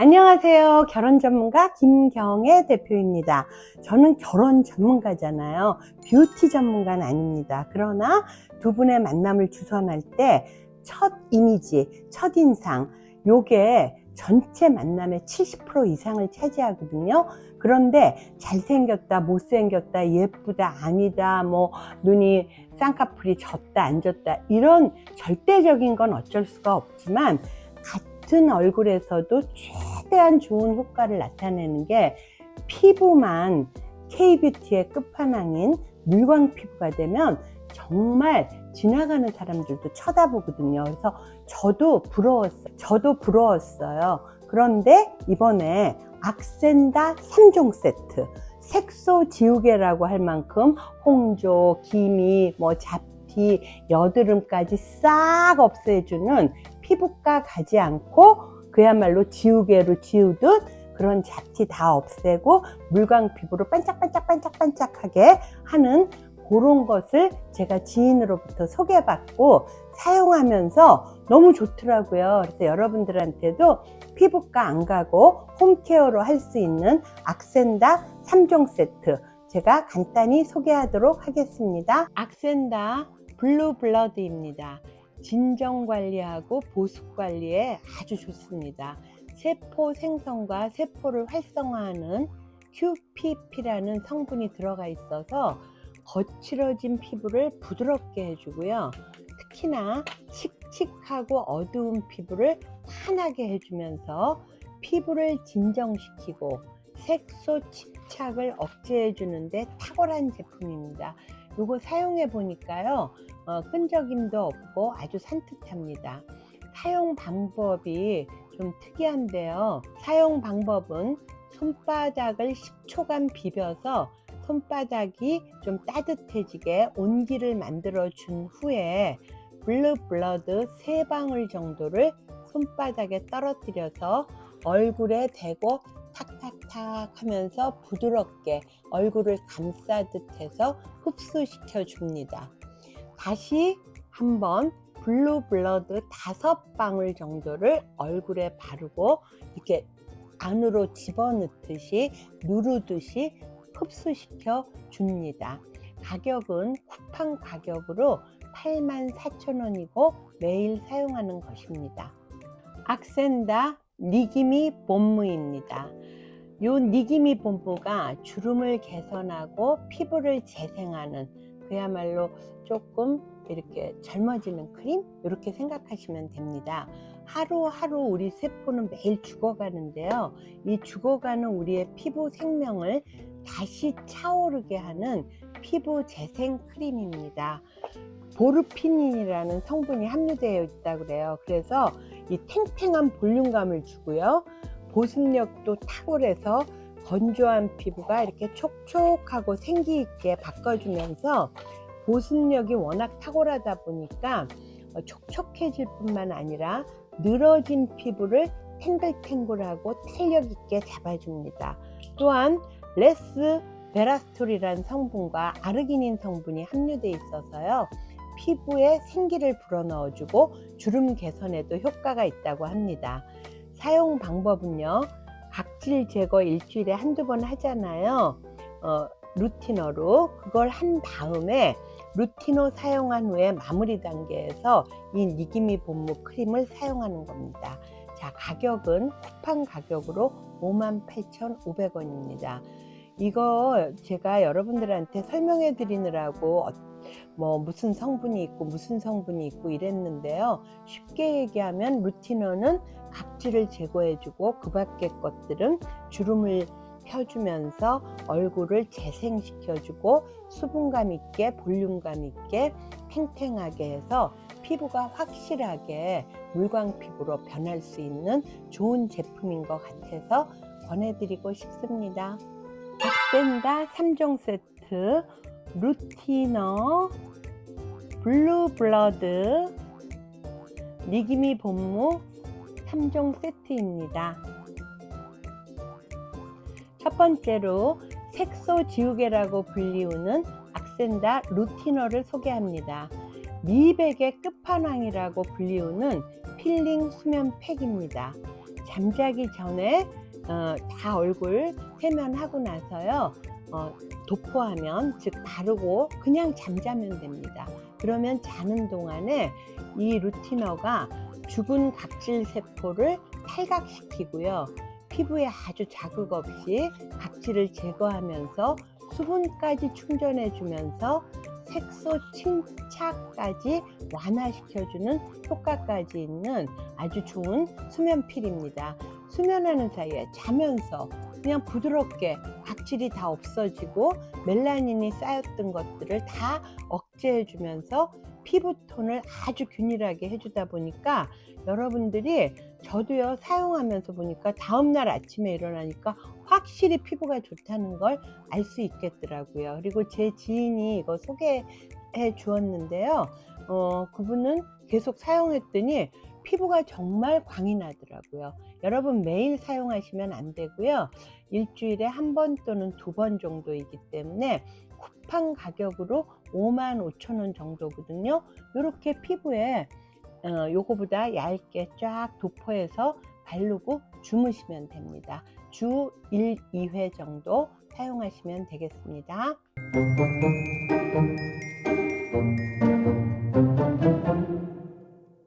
안녕하세요. 결혼 전문가 김경애 대표입니다. 저는 결혼 전문가잖아요. 뷰티 전문가는 아닙니다. 그러나 두 분의 만남을 주선할 때 첫 이미지, 첫 인상, 요게 전체 만남의 70% 이상을 차지하거든요. 그런데 잘생겼다, 못생겼다, 예쁘다, 아니다, 뭐 눈이 쌍꺼풀이 졌다, 안 졌다 이런 절대적인 건 어쩔 수가 없지만 같은 얼굴에서도 최 대한 좋은 효과를 나타내는 게 피부만 K뷰티의 끝판왕인 물광 피부가 되면 정말 지나가는 사람들도 쳐다보거든요. 그래서 저도 부러웠어요. 저도 부러웠어요. 그런데 이번에 악센다 3종 세트. 색소 지우개라고 할 만큼 홍조, 기미, 뭐 잡티, 여드름까지 싹 없애주는 피부과 가지 않고 그야말로 지우개로 지우듯 그런 잡티 다 없애고 물광 피부로 반짝반짝반짝반짝하게 하는 그런 것을 제가 지인으로부터 소개받고 사용하면서 너무 좋더라고요. 그래서 여러분들한테도 피부과 안 가고 홈케어로 할 수 있는 악센다 3종 세트 제가 간단히 소개하도록 하겠습니다. 악센다 블루 블러드입니다. 진정 관리하고 보습 관리에 아주 좋습니다. 세포 생성과 세포를 활성화하는 QPP라는 성분이 들어가 있어서 거칠어진 피부를 부드럽게 해주고요. 특히나 칙칙하고 어두운 피부를 환하게 해주면서 피부를 진정시키고 색소 집착을 억제해 주는데 탁월한 제품입니다. 이거 사용해 보니까요 어, 끈적임도 없고 아주 산뜻합니다. 사용 방법이 좀 특이한데요. 사용 방법은 손바닥을 10초간 비벼서 손바닥이 좀 따뜻해지게 온기를 만들어 준 후에 블루 블러드 3방울 정도를 손바닥에 떨어뜨려서 얼굴에 대고 탁탁탁 하면서 부드럽게 얼굴을 감싸듯 해서 흡수시켜 줍니다. 다시 한번 블루 블러드 다섯 방울 정도를 얼굴에 바르고 이렇게 안으로 집어넣듯이 누르듯이 흡수시켜 줍니다. 가격은 쿠팡 가격으로 84,000원이고 매일 사용하는 것입니다. 악센다 니기미 본무입니다. 요 니기미 본무가 주름을 개선하고 피부를 재생하는 그야말로 조금 이렇게 젊어지는 크림 이렇게 생각하시면 됩니다. 하루하루 우리 세포는 매일 죽어가는데요. 이 죽어가는 우리의 피부 생명을 다시 차오르게 하는 피부 재생 크림입니다. 보르피닌이라는 성분이 함유되어 있다고 그래요. 그래서 이 탱탱한 볼륨감을 주고요. 보습력도 탁월해서 건조한 피부가 이렇게 촉촉하고 생기 있게 바꿔주면서 보습력이 워낙 탁월하다 보니까 촉촉해질 뿐만 아니라 늘어진 피부를 탱글탱글하고 탄력 있게 잡아줍니다. 또한 레스 베라스톨이라는 성분과 아르기닌 성분이 함유되어 있어서요. 피부에 생기를 불어넣어주고 주름 개선에도 효과가 있다고 합니다. 사용 방법은요. 각질 제거 일주일에 한두 번 하잖아요. 어, 루티너로 그걸 한 다음에 루티너 사용한 후에 마무리 단계에서 이 니기미 본무 크림을 사용하는 겁니다. 자, 가격은 쿠팡 가격으로 58,500원입니다. 이거 제가 여러분들한테 설명해 드리느라고 뭐 무슨 성분이 있고 무슨 성분이 있고 이랬는데요. 쉽게 얘기하면 루티너는 각질을 제거해주고 그 밖의 것들은 주름을 펴주면서 얼굴을 재생시켜주고 수분감 있게 볼륨감 있게 탱탱하게 해서 피부가 확실하게 물광 피부로 변할 수 있는 좋은 제품인 것 같아서 권해드리고 싶습니다. 박센다 3종 세트 루티너 블루 블러드 니기미 본무 3종 세트입니다. 첫 번째로 색소 지우개라고 불리우는 악센다 루티너를 소개합니다. 미백의 끝판왕이라고 불리우는 필링 수면 팩입니다. 잠자기 전에 어, 다 얼굴 세면하고 나서요. 어, 도포하면 즉 바르고 그냥 잠자면 됩니다. 그러면 자는 동안에 이 루티너가 죽은 각질 세포를 탈각시키고요. 피부에 아주 자극 없이 각질을 제거하면서 수분까지 충전해 주면서 색소 침착까지 완화시켜주는 효과까지 있는 아주 좋은 수면필입니다. 수면하는 사이에 자면서 그냥 부드럽게 각질이 다 없어지고 멜라닌이 쌓였던 것들을 다 억제해 주면서 피부톤을 아주 균일하게 해주다 보니까 여러분들이 저도요 사용하면서 보니까 다음날 아침에 일어나니까 확실히 피부가 좋다는 걸 알 수 있겠더라고요. 그리고 제 지인이 이거 소개해 주었는데요. 어, 그분은 계속 사용했더니 피부가 정말 광이 나더라고요. 여러분 매일 사용하시면 안 되고요. 일주일에 한 번 또는 두 번 정도이기 때문에 쿠팡 가격으로 5만 5천 원 정도거든요. 이렇게 피부에 어, 요거보다 얇게 쫙 도포해서 바르고 주무시면 됩니다. 주 1, 2회 정도 사용하시면 되겠습니다.